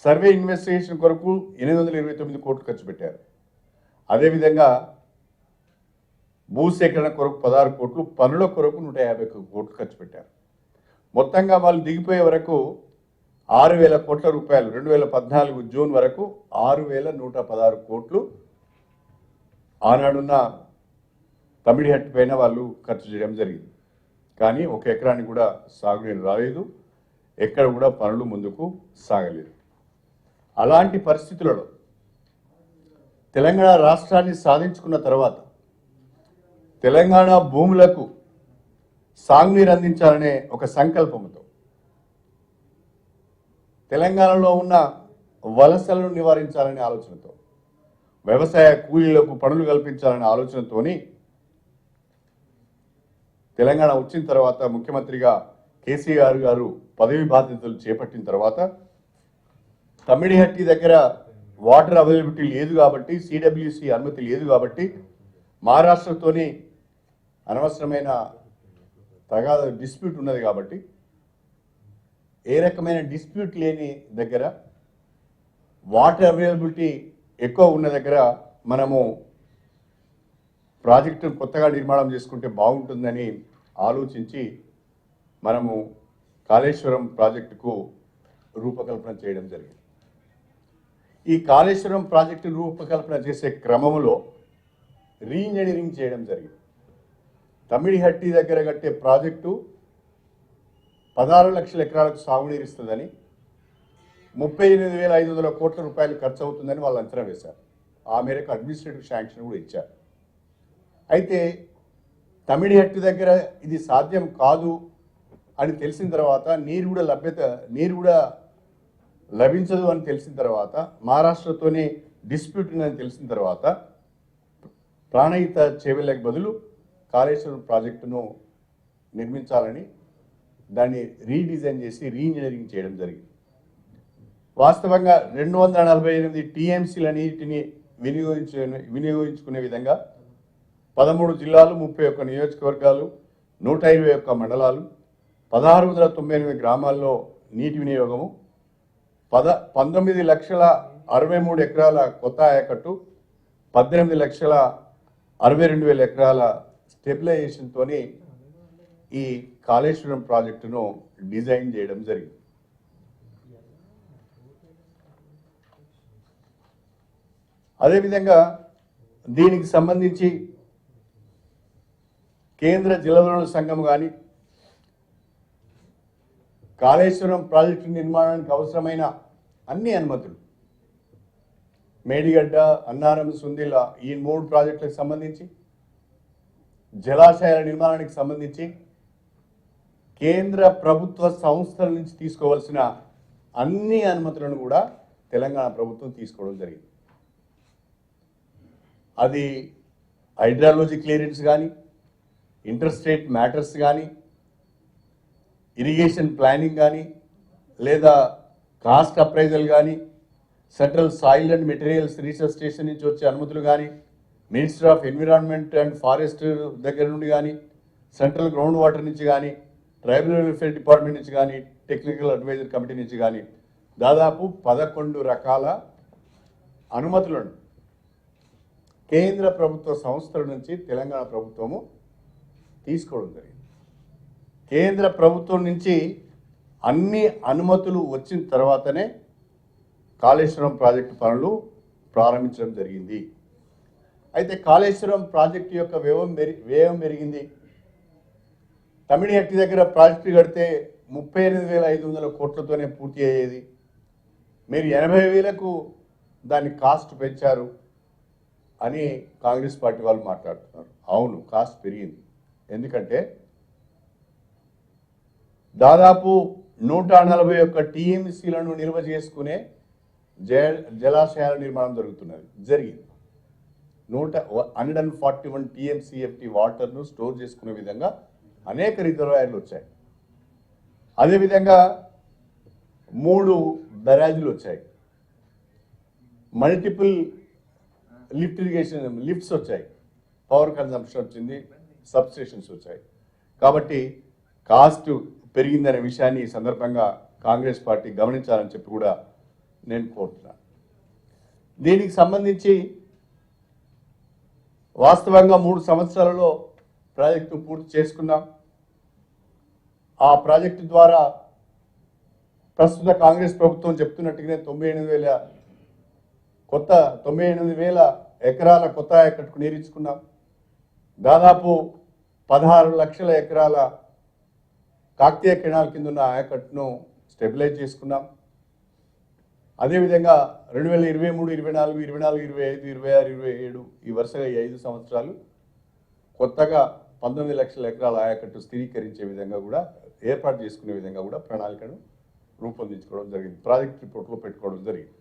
Survey investigation కొరకు ఎనిమిది వందల ఇరవై తొమ్మిది కోట్లు ఖర్చు పెట్టారు. అదేవిధంగా భూసేకరణ కొరకు పదహారు కోట్లు పనుల కొరకు నూట యాభై కోట్లు ఖర్చు పెట్టారు. మొత్తంగా వాళ్ళు దిగిపోయే వరకు ఆరు వేల కోట్ల రూపాయలు రెండు వేల పద్నాలుగు జూన్ వరకు ఆరు వేల నూట పదహారు కోట్లు ఆనాడున్న తమిళహట్టి పైన వాళ్ళు ఖర్చు చేయడం జరిగింది. కానీ ఒక ఎకరానికి కూడా సాగునీరు రాలేదు. ఎక్కడ కూడా పనులు ముందుకు సాగలేదు. అలాంటి పరిస్థితులలో తెలంగాణ రాష్ట్రాన్ని సాధించుకున్న తర్వాత తెలంగాణ భూములకు సాగునీరు అందించాలనే ఒక సంకల్పంతో తెలంగాణలో ఉన్న వలసలను నివారించాలనే ఆలోచనతో వ్యవసాయ కూలీలకు పనులు కల్పించాలనే ఆలోచనతోని తెలంగాణ వచ్చిన తర్వాత ముఖ్యమంత్రిగా కేసీఆర్ గారు పదవి బాధ్యతలు చేపట్టిన తర్వాత తమిడిహట్టి దగ్గర వాటర్ అవైలబిలిటీ లేదు కాబట్టి సిడబ్ల్యూసి అనుమతి లేదు కాబట్టి మహారాష్ట్రతోని అనవసరమైన తగాద డిస్ప్యూట్ ఉన్నది కాబట్టి ఏ రకమైన డిస్ప్యూట్ లేని దగ్గర వాటర్ అవైలబిలిటీ ఎక్కువ ఉన్న దగ్గర మనము ప్రాజెక్టు కొత్తగా నిర్మాణం చేసుకుంటే బాగుంటుందని ఆలోచించి మనము కాళేశ్వరం ప్రాజెక్టుకు రూపకల్పన చేయడం జరిగింది. ఈ కాళేశ్వరం ప్రాజెక్టు రూపకల్పన చేసే క్రమంలో రీఇంజనీరింగ్ చేయడం జరిగింది. తమిళిహట్టి దగ్గర కట్టే ప్రాజెక్టు పదహారు లక్షల ఎకరాలకు సాగునీరు ఇస్తుందని ముప్పై ఎనిమిది వేల ఐదు వందల కోట్ల రూపాయలు ఖర్చు అవుతుందని వాళ్ళు అంచనా వేశారు. ఆ మేరకు అడ్మినిస్ట్రేటివ్ శాంక్షన్ కూడా ఇచ్చారు. అయితే తమిళిహట్టి దగ్గర ఇది సాధ్యం కాదు అని తెలిసిన తర్వాత నీరు కూడా లభ్యత నీరు కూడా లభించదు అని తెలిసిన తర్వాత మహారాష్ట్రతోనే డిస్ప్యూట్ ఉందని తెలిసిన తర్వాత ప్రాణహిత చేవెళ్ళకి బదులు కాళేశ్వరం ప్రాజెక్టును నిర్మించాలని దాన్ని రీడిజైన్ చేసి రీఇంజనీరింగ్ చేయడం జరిగింది. వాస్తవంగా రెండు వందల నలభై ఎనిమిది టీఎంసీలన్నిటిని వినియోగించు వినియోగించుకునే విధంగా పదమూడు జిల్లాలు ముప్పై ఒక్క నియోజకవర్గాలు నూట ఇరవై ఒక్క మండలాలు పదహారు వందల తొంభై ఎనిమిది గ్రామాల్లో నీటి వినియోగము పద పంతొమ్మిది లక్షల అరవై మూడు ఎకరాల కొత్త ఆయకట్టు పద్దెనిమిది లక్షల అరవై రెండు వేల ఎకరాల స్టెబిలైజేషన్తో ఈ కాళేశ్వరం ప్రాజెక్టును డిజైన్ చేయడం జరిగింది. అదేవిధంగా దీనికి సంబంధించి కేంద్ర జలవనరుల సంఘం కానీ కాళేశ్వరం ప్రాజెక్టు నిర్మాణానికి అవసరమైన అన్ని అనుమతులు. మేడిగడ్డ అన్నారం సుందిల ఈ మూడు ప్రాజెక్టులకు సంబంధించి జలాశయాల నిర్మాణానికి సంబంధించి కేంద్ర ప్రభుత్వ సంస్థల నుంచి తీసుకోవాల్సిన అన్ని అనుమతులను కూడా తెలంగాణ ప్రభుత్వం తీసుకోవడం జరిగింది. అది హైడ్రాలజీ క్లియరెన్స్ కానీ ఇంటర్ స్టేట్ మ్యాటర్స్ కానీ ఇరిగేషన్ ప్లానింగ్ కానీ లేదా కాస్ట్ అప్రైజల్ కానీ central soil and materials research station నుంచి వచ్చే అనుమతులు కానీ minister of environment and forest దగ్గర నుండి కానీ సెంట్రల్ గ్రౌండ్ వాటర్ నుంచి కానీ ట్రైబల్ వెల్ఫేర్ డిపార్ట్మెంట్ నుంచి కానీ టెక్నికల్ అడ్వైజర్ కమిటీ నుంచి కానీ దాదాపు పదకొండు రకాల అనుమతులను కేంద్ర ప్రభుత్వ సంస్థల నుంచి తెలంగాణ ప్రభుత్వము తీసుకోవడం జరిగింది. కేంద్ర ప్రభుత్వం నుంచి అన్ని అనుమతులు వచ్చిన తర్వాతనే కాళేశ్వరం ప్రాజెక్టు పనులు ప్రారంభించడం జరిగింది. అయితే కాళేశ్వరం ప్రాజెక్టు యొక్క వ్యయం మెరి వ్యయం పెరిగింది. తమిళహట్టి దగ్గర ప్రాజెక్టు కడితే ముప్పై ఎనిమిది వేల ఐదు వందల కోట్లతోనే పూర్తి అయ్యేది. మీరు ఎనభై వేలకు దాని కాస్ట్ పెంచారు అని కాంగ్రెస్ పార్టీ వాళ్ళు మాట్లాడుతున్నారు. అవును కాస్ట్ పెరిగింది. ఎందుకంటే దాదాపు నూట నలభై ఒక్క టీఎంసీలను నిల్వ చేసుకునే జ జలాశయాల నిర్మాణం జరుగుతున్నది. జరిగింది. నూట hundred and forty one TMCFT వాటర్ను స్టోర్ చేసుకునే విధంగా అనేక రిజర్వాయర్లు వచ్చాయి. అదేవిధంగా మూడు బెరాజులు వచ్చాయి. మల్టిపుల్ లిఫ్ట్ ఇరిగేషన్ లిఫ్ట్స్ వచ్చాయి. పవర్ కన్సంప్షన్ వచ్చింది సబ్స్టేషన్స్ వచ్చాయి. కాబట్టి కాస్ట్ పెరిగిందనే విషయాన్ని ఈ సందర్భంగా కాంగ్రెస్ పార్టీ గమనించాలని చెప్పి కూడా నేను కోరుతున్నాను. దీనికి సంబంధించి వాస్తవంగా మూడు సంవత్సరాలలో ప్రాజెక్టు పూర్తి చేసుకున్నాం. ఆ ప్రాజెక్టు ద్వారా ప్రస్తుత కాంగ్రెస్ ప్రభుత్వం చెప్తున్నట్టుగానే తొంభై ఎనిమిది వేల కొత్త తొంభై ఎనిమిది వేల ఎకరాల కొత్త ఆయకట్టుకు నీరించుకున్నాం దాదాపు పదహారు లక్షల ఎకరాల కాకతీయ కెనాల్ కింద ఉన్న ఆయకట్టును స్టెబిలైజ్ చేసుకున్నాం. అదేవిధంగా రెండు వేల ఇరవై మూడు ఇరవై నాలుగు ఇరవై నాలుగు ఇరవై ఐదు ఇరవై ఆరు ఇరవై ఏడు ఈ వరుసగా ఈ ఐదు సంవత్సరాలు కొత్తగా పంతొమ్మిది లక్షల ఎకరాల ఆయకట్టు స్థిరీకరించే విధంగా కూడా ఏర్పాటు చేసుకునే విధంగా కూడా ప్రణాళికను రూపొందించుకోవడం జరిగింది. ప్రాజెక్ట్ రిపోర్ట్లో పెట్టుకోవడం జరిగింది.